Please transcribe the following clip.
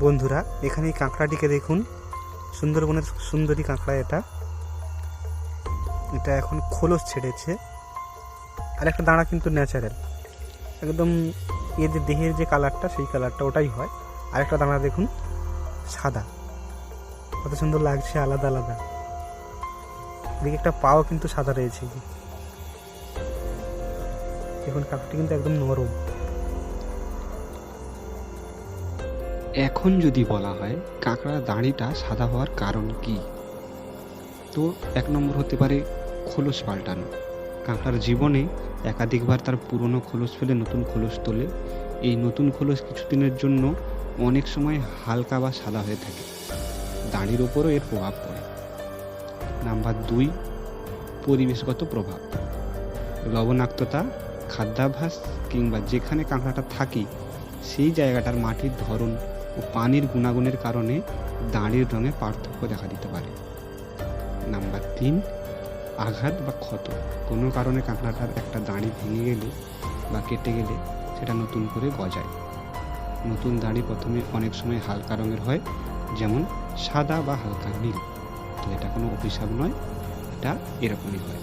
বন্ধুরা এখানে এই কাঁকড়াটিকে দেখুন। সুন্দরবনের সুন্দরী কাঁকড়া এটা। এটা এখন খোলস ছেড়েছে। আর একটা দাঁড়া কিন্তু ন্যাচারাল একদম এদের দেহের যে কালারটা সেই কালারটা ওটাই হয়। আর একটা দাঁড়া দেখুন, সাদা। কত সুন্দর লাগছে, আলাদা আলাদা। এদিকে একটা পাও কিন্তু সাদা রয়েছে। এখন যে। কাঁকড়াটি কিন্তু একদম নরম। এখন যদি বলা হয় কাঁকড়ার দাড়িটা সাদা হওয়ার কারণ কি? তো এক নম্বর হতে পারে খোলস পাল্টানো। কাঁকড়ার জীবনে একাধিকবার তার পুরনো খোলস ফেলে নতুন খোলস তোলে। এই নতুন খোলস কিছুদিনের জন্য অনেক সময় হালকা বা সাদা হয়ে থাকে। দাঁড়ির ওপরও এর প্রভাব পড়ে। নাম্বার দুই, পরিবেশগত প্রভাব। লবণাক্ততা, খাদ্যাভ্যাস কিংবা যেখানে কাঁকড়াটা থাকি, সেই জায়গাটার মাটির ধরন ও পানির গুণাগুণের কারণে দাঁড়ির রঙে পার্থক্য দেখা দিতে পারে। নাম্বার তিন, আঘাত বা ক্ষত। কোনো কারণে কাঁকড়াটার একটা দাঁড়ি ভেঙে গেলে বা কেটে গেলে সেটা নতুন করে গজায়। নতুন দাঁড়ি প্রথমে অনেক সময় হালকা রঙের হয়, যেমন সাদা বা হালকা নীল। তো এটা কোনো অভিশাপ নয়, এটা এরকমই হয়।